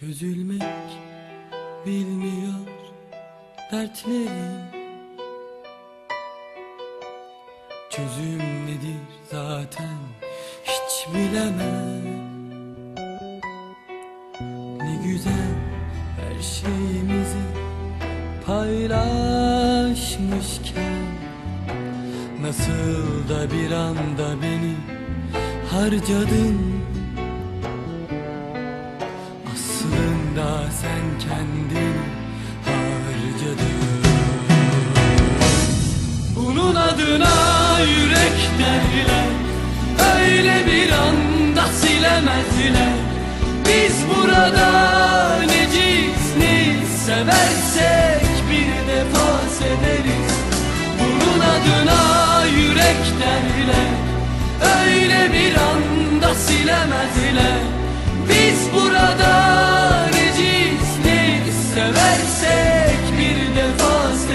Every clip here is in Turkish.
Çözülmek bilmiyor dertlerim Çözüm nedir zaten hiç bilemem. Ne güzel her şeyimizi paylaşmışken Nasıl da bir anda beni harcadın. Kendini harcadın. Bunun adına yürek derler Öyle bir anda silemezler. Biz burada neciz ne seversek bir defa severiz Bunun adına yürek derler Öyle bir anda silemezler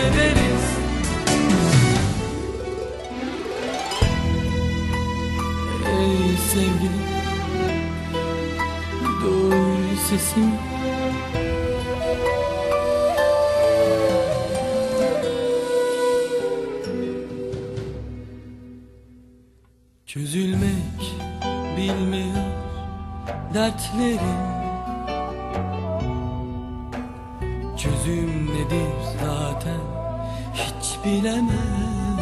severiz. Ey sevgilim Duy sesimi Çözülmek bilmiyor dertlerim Çözüm nedir zaten? Hiç bilemem.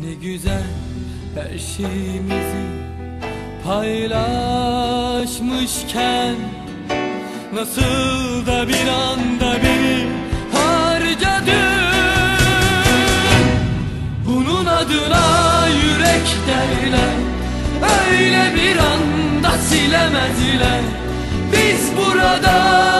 Ne güzel her şeyimizi paylaşmışken Nasıl da bir anda beni harcadın. Bunun adına yürek derler Öyle bir anda silemezler. Biz burada